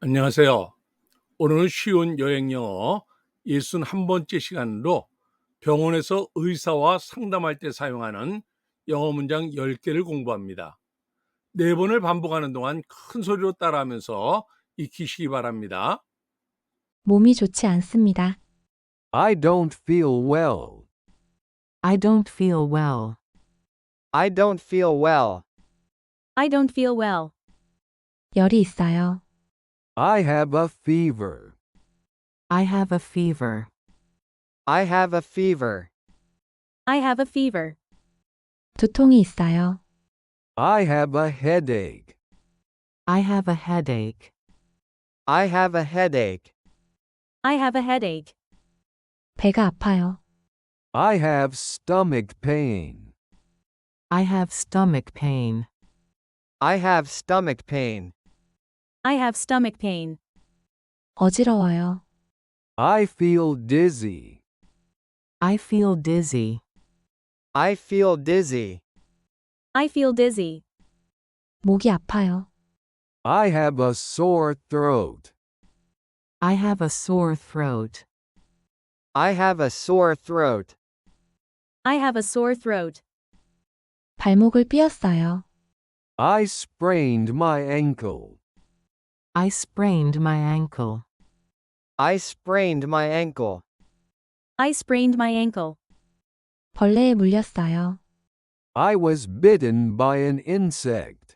안녕하세요. 오늘은 쉬운 여행 영어 61번째 시간으로 병원에서 의사와 상담할 때 사용하는 영어 문장 10개를 공부합니다. 네 번을 반복하는 동안 큰 소리로 따라하면서 익히시기 바랍니다. 몸이 좋지 않습니다. I don't feel well. I don't feel well. I don't feel well. I don't feel well. 열이 있어요. I have a fever. I have a fever. I have a fever. I have a fever. 두통이 있어요. I have a headache. I have a headache. I have a headache. I have a headache. 배가 아파요. I have stomach pain. I have stomach pain. I have stomach pain. I have stomach pain. 어지러워요. I feel dizzy. I feel dizzy. I feel dizzy. I feel dizzy. 목이 아파요. I have a sore throat. I have a sore throat. I have a sore throat. I have a sore throat. 발목을 삐었어요. I sprained my ankle. I sprained my ankle. I sprained my ankle. I sprained my ankle. 벌레에 물렸어요. I was bitten by an insect.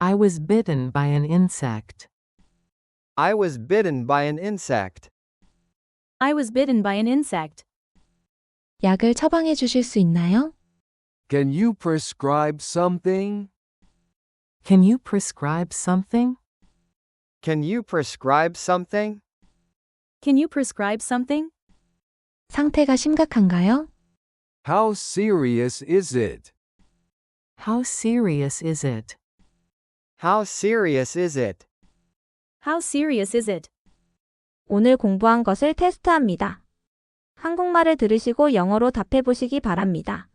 I was bitten by an insect. I was bitten by an insect. I was bitten by an insect. 약을 처방해 주실 수 있나요? Can you prescribe something? Can you prescribe something? Can you prescribe something? Can you prescribe something? 상태가 심각한가요? How serious is it? How serious is it? How serious is it? How serious is it? 오늘 공부한 것을 테스트합니다. 한국말을 들으시고 영어로 답해 보시기 바랍니다.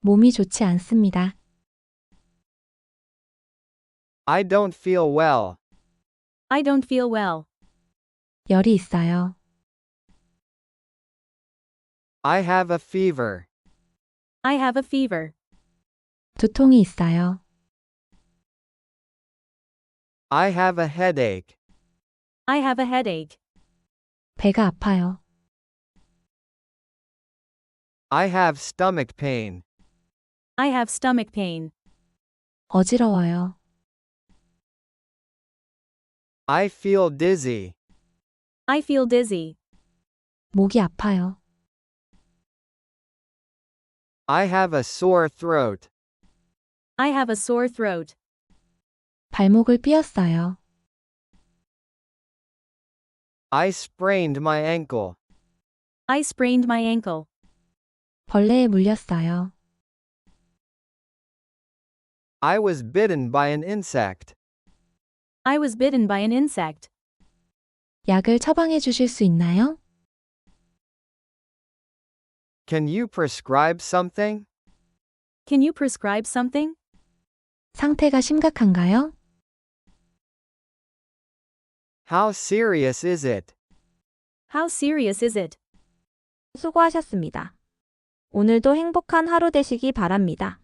몸이 좋지 않습니다. I don't feel well. I don't feel well. 열이 있어요. I have a fever. I have a fever. 두통이 있어요. I have a headache. I have a headache. 배가 아파요. I have stomach pain. I have stomach pain. 어지러워요. I feel dizzy. I feel dizzy. 목이 아파요. I have a sore throat. I have a sore throat. 발목을 삐었어요. I sprained my ankle. I sprained my ankle. 벌레에 물렸어요. I was bitten by an insect. I was bitten by an insect. 약을 처방해 주실 수 있나요? Can you prescribe something? Can you prescribe something? 상태가 심각한가요? How serious is it? How serious is it? 수고하셨습니다. 오늘도 행복한 하루 되시기 바랍니다.